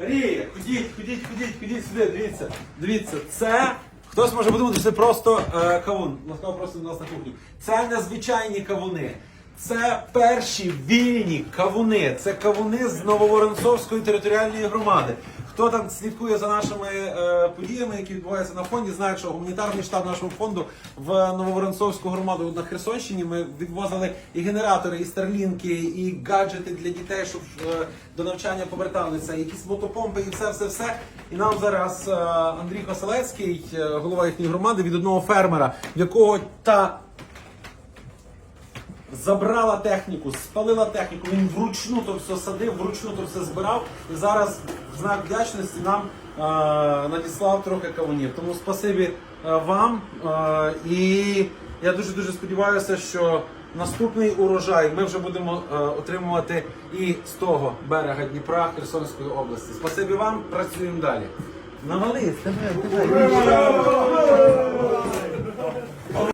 Марія, ходіть, ходіть, ходіть, ходіть сюди, дивіться. Дивіться, це. Хтось може подумати, що це просто е, кавун. Ласкаво просто до нас на кухню. Це незвичайні кавуни. Це перші вільні кавуни. Це кавуни з Нововоронцовської територіальної громади. Хто там слідкує за нашими е, подіями, які відбуваються на фонді, знає, що гуманітарний штаб нашого фонду в Нововоронцовську громаду на Херсонщині. Ми відвозили і генератори, і старлінки, і гаджети для дітей, щоб е, до навчання поверталися, якісь мотопомпи, і все, все, все. І нам зараз е, Андрій Коселецький, е, голова їхньої громади, від одного фермера, якого та забрала техніку, спалила техніку, він вручну то все садив, вручну то все збирав. І зараз знак вдячності нам е, надіслав трохи кавунів. Тому спасибі е, вам. Е, і я дуже дуже сподіваюся, що наступний урожай ми вже будемо отримувати і з того берега Дніпра Херсонської області. Спасибі вам, працюємо далі. Навали.